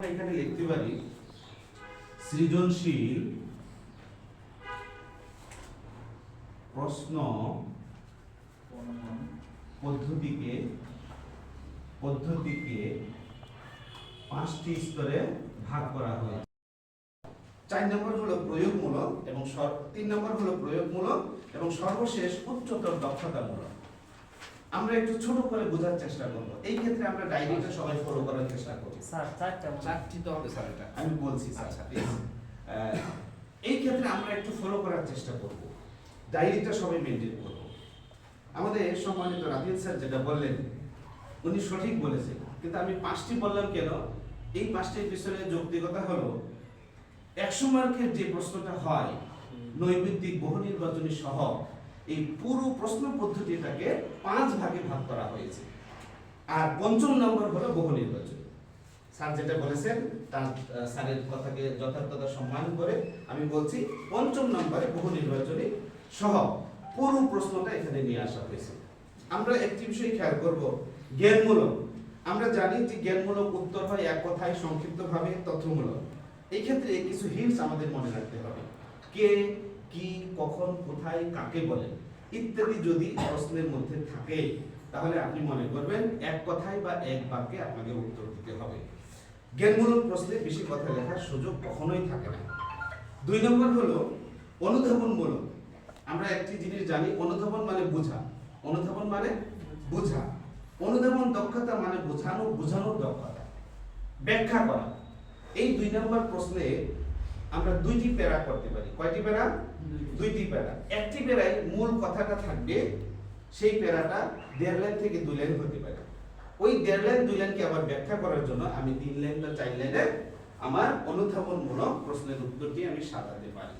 এখানে লিখতে পারি সৃজনশীল প্রশ্ন পদ্ধতিকে পদ্ধতিকে পাঁচটি স্তরে ভাগ করা হয়েছে চার নম্বর হলো প্রয়োগমূলক এবং তিন নম্বর হলো প্রয়োগমূলক এবং সর্বশেষ উচ্চতর দক্ষতামূলক। আমরা একটু ছোট করে বোঝার চেষ্টা করব। এই ক্ষেত্রে আমরা ডায়েরিটা সবাই ফলো করার চেষ্টা করি। স্যার চারটা চারটি তো হবে স্যার এটা আমি বলছি স্যার আচ্ছা। এই ক্ষেত্রে আমরা একটু ফলো করার চেষ্টা করব। ডায়েরিটা সবাই মেনটেন করব। আমাদের সম্মানিত রাবিল স্যার যেটা বললেন উনি সঠিক বলেছেন। কিন্তু আমি পাঁচটি বললাম কেন? এই পাঁচটির পিছনে যৌক্তিকতা হলো একশো মার্কের যে প্রশ্নটা হয় নৈমিত্তিক বহু নির্বাচনী সহ এই পুরো প্রশ্ন পদ্ধতিটাকে পাঁচ ভাগে ভাগ করা হয়েছে। আর পঞ্চম নম্বর হলো বহু নির্বাচন। স্যার যেটা বলেছেন, তার স্যারের কথাকে যথার্থতা সম্মান করে আমি বলছি, পঞ্চম নম্বরে বহু নির্বাচনী সহ পুরো প্রশ্নটা এখানে নিয়ে আসা হয়েছে। আমরা একটি বিষয় খেয়াল করব, জ্ঞানমূলক। আমরা জানি যে জ্ঞানমূলক উত্তর হয় এক কথায় সংক্ষিপ্তভাবে তথ্যমূলক। এই ক্ষেত্রে কিছু হিন্টস আমাদের মনে রাখতে হবে। কে কি, কখন, কোথায়, কাকে বলেন, ইত্যাদি যদি প্রশ্নের মধ্যে থাকে, তাহলে আপনি মনে করবেন এক কথায় বা এক বাক্যে আপনাকে উত্তর দিতে হবে। জ্ঞানমূলক প্রশ্নে বেশি কথা লেখার সুযোগ কখনোই থাকে না। দুই নম্বর হলো অনুধাবনমূলক আমরা একটি জিনিস জানি, অনুধাবন মানে বোঝা। অনুধাবন মানে বোঝা। অনুধাবন দক্ষতা মানে বোঝানো, বোঝানোর দক্ষতা। ব্যাখ্যা করা। এই দুই নম্বর প্রশ্নে আমরা দুইটি প্যারা করতে পারি। কয়টি প্যারা? দুইটি। প্যারা। একটি প্যারায় মূল কথাটা থাকবে সেই প্যারাটা দেড় লাইন থেকে দুই লাইন হতে পারে। ওই দেড় লাইন দুই লাইনকে আবার ব্যাখ্যা করার জন্য আমি তিন লাইন বা চার লাইনে আমার অনুধাবনমূলক প্রশ্নের উত্তরটি আমি সাজাতে পারি।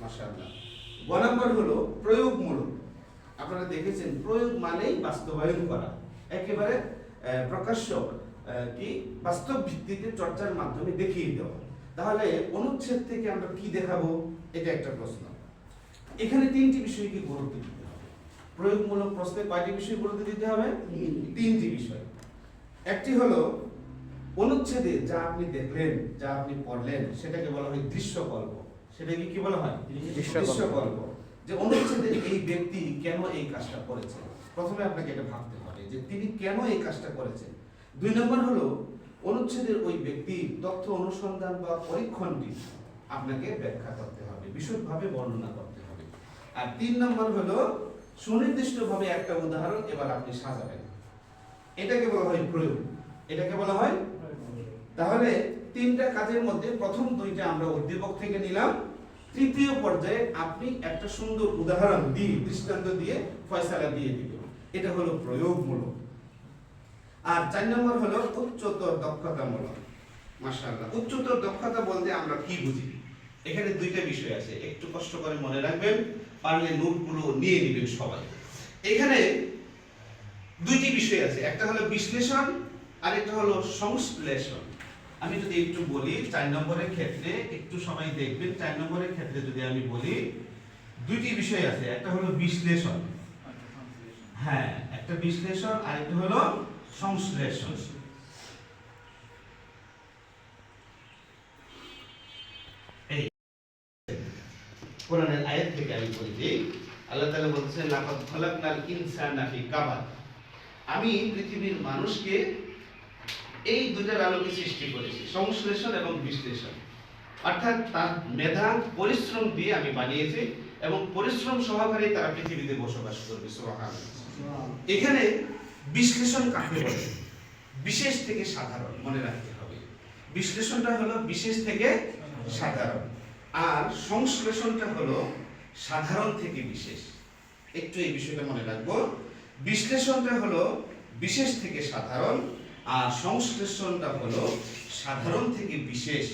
মাশাআল্লাহ। গ নম্বর হলো প্রয়োগমূলক। আপনারা দেখেছেন প্রয়োগ মানেই বাস্তবায়ন করা। একেবারে প্রকাশ্য কি বাস্তব ভিত্তিতে চর্চার মাধ্যমে দেখিয়ে দেওয়া। তাহলে অনুচ্ছেদ থেকে আমরা কি দেখাবো? এটা একটা প্রশ্ন। এখানে তিনটি বিষয়কে গুরুত্ব দিতে হবে? প্রয়োগমূলক প্রশ্নে কয়টি বিষয় গুরুত্ব দিতে হবে? তিনটি। বিষয়। একটি হলো অনুচ্ছেদে যা আপনি দেখলেন যা আপনি পড়লেন সেটাকে বলা হয় দৃশ্যকল্প। সেটাকে কি বলা হয়? দৃশ্যকল্প। যে অনুচ্ছেদে এই ব্যক্তি কেন এই কাজটা করেছে? প্রথমে আপনাকে এটা ভাবতে হবে যে তিনি কেন এই কাজটা করেছেন? দুই নম্বর হলো অনুচ্ছেদের ওই ব্যক্তির তথ্য অনুসন্ধান বা পরীক্ষণটি আপনাকে ব্যাখ্যা করতে হবে, বিশদভাবে বর্ণনা করতে হবে। আর তিন নম্বর হলো, সুনির্দিষ্টভাবে একটা উদাহরণ এবার আপনি সাজাবেন। এটাকে বলা হয় প্রয়োগ। এটাকে বলা হয় তাহলে তিনটা কাজের মধ্যে প্রথম দুইটা আমরা উদ্দীপক থেকে নিলাম। তৃতীয় পর্যায়ে আপনি একটা সুন্দর উদাহরণ দিয়ে, দৃষ্টান্ত দিয়ে, ফয়সালা দিয়ে দিবেন। এটা হলো প্রয়োগমূলক। আর চার নম্বর হলো উচ্চতর দক্ষতামূলক। মাশাআল্লাহ। উচ্চতর দক্ষতা বলতে আমরা কি বুঝি? এখানে দুইটা বিষয় আছে। একটু কষ্ট করে মনে রাখবেন পারলে নোটগুলো নিয়ে নেবেন সবাই। এখানে দুইটি বিষয় আছে। একটা হলো বিশ্লেষণ আর একটা হলো সংশ্লেষণ। আমি যদি একটু বলি চার নম্বরের ক্ষেত্রে একটু সময় দেখবেন চার নম্বরের ক্ষেত্রে যদি আমি বলি দুইটি বিষয় আছে। একটা হলো বিশ্লেষণ। হ্যাঁ একটা বিশ্লেষণ আর একটা হলো সংশ্লেষণ। এই কোরআনের আয়াত থেকে আমি আল্লাহ তাআলা বলছেন লাকাদ খালাকনাল ইনসানা ফি কাবাদ আমি পৃথিবীর মানুষকে এই দুটার আলোকে সৃষ্টি করেছি সংশ্লেষণ এবং বিশ্লেষণ। অর্থাৎ তার মেধা পরিশ্রম দিয়ে আমি বানিয়েছি এবং পরিশ্রম সহকারে তারা পৃথিবীতে বসবাস করবে এখানে বিশ্লেষণ কাকে বলে? বিশেষ থেকে সাধারণ, মনে রাখতে হবে। বিশ্লেষণটা হলো বিশেষ থেকে সাধারণ। আর সংশ্লেষণটা হলো সাধারণ থেকে বিশেষ। একটু এই বিষয়টা মনে রাখব। বিশ্লেষণটা হলো বিশেষ থেকে সাধারণ, আর সংশ্লেষণটা হলো সাধারণ থেকে বিশেষ।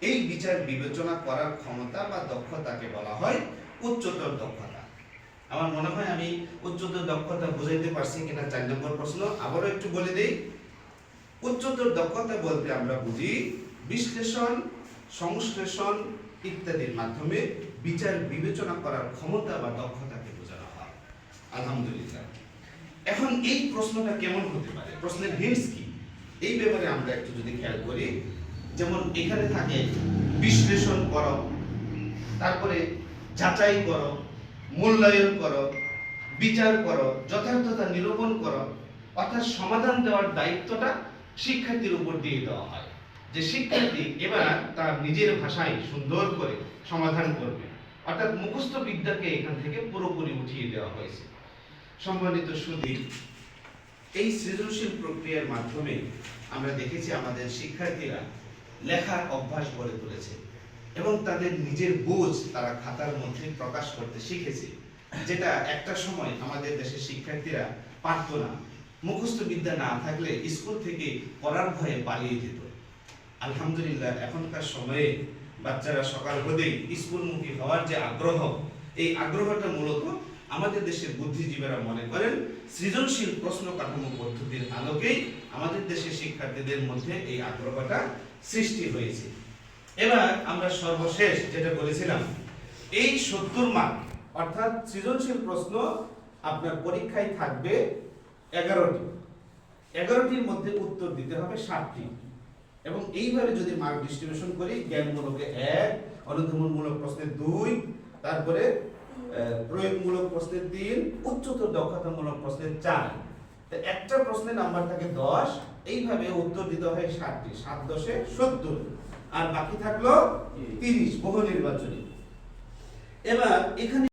এই বিচার বিবেচনা করার ক্ষমতা বা দক্ষতাকে বলা হয় উচ্চতর দক্ষতা। আমার মনে হয় আমি উচ্চতর দক্ষতা বুঝাইতে পারছি কিনা চার নম্বর প্রশ্ন। আবারও একটু বলে দেই, উচ্চতর দক্ষতা বলতে আমরা বুঝি বিশ্লেষণ, সংশ্লেষণ ইত্যাদির মাধ্যমে বিচার বিবেচনা করার ক্ষমতা বা দক্ষতাকে বোঝানো হয়। আলহামদুলিল্লাহ। এখন এই প্রশ্নটা কেমন হতে পারে? প্রশ্নের হিন্টস কি? এই ব্যাপারে আমরা একটু যদি খেয়াল করি, যেমন এখানে থাকে, বিশ্লেষণ করো, তারপরে যাচাই করো মূল্যায়ন করো, বিচার করো যথার্থতা নিরূপণ করো, অর্থাৎ সমাধান দেওয়ার দায়িত্বটা শিক্ষার্থীর উপর দিয়ে দেওয়া হয়। যে শিক্ষার্থী এবার তার নিজের ভাষায় সুন্দর করে সমাধান করবে, অর্থাৎ মুখস্থ বিদ্যাকে এখান থেকে পুরোপুরি উঠিয়ে দেওয়া হয়েছে। সম্মানিত সুদী এই সৃজনশীল প্রক্রিয়ার মাধ্যমে আমরা দেখেছি আমাদের শিক্ষার্থীরা লেখার অভ্যাস গড়ে তুলেছে। এবং তাদের নিজের বোঝ তারা খাতার মধ্যে প্রকাশ করতে শিখেছে, যেটা একটা সময় আমাদের দেশের শিক্ষার্থীরা পারত না। মুখস্থ বিদ্যা না থাকলে স্কুল থেকে পড়ার ভয়ে পালিয়ে যেত। আলহামদুলিল্লাহ, এখনকার সময়ে বাচ্চারা সকাল হতেই স্কুলমুখী হওয়ার যে আগ্রহ, এই আগ্রহটা মূলত আমাদের দেশের বুদ্ধিজীবীরা মনে করেন সৃজনশীল প্রশ্ন কাঠামো পদ্ধতির আলোকেই আমাদের দেশের শিক্ষার্থীদের মধ্যে এই আগ্রহটা সৃষ্টি হয়েছে। এবার আমরা সর্বশেষ যেটা বলেছিলাম, এই সত্তর মার্ক অর্থাৎ সৃজনশীল প্রশ্ন আপনার পরীক্ষায় থাকবে এগারোটি। এগারোটির মধ্যে উত্তর দিতে হবে ষাটটি। এবং এইভাবে যদি মার্ক ডিস্ট্রিবিউশন করি, জ্ঞানমূলকে এক, অনুধাবনমূলক প্রশ্নের দুই, তারপরে প্রয়োগমূলক প্রশ্নের তিন, উচ্চতর দক্ষতামূলক প্রশ্নের চার। একটা প্রশ্নের নাম্বার থাকে দশ, এইভাবে উত্তর দিতে হয় ষাটটি। সাত দশে সত্তর। আর বাকি থাকল তিরিশ বহু নির্বাচনী। এবার এখানে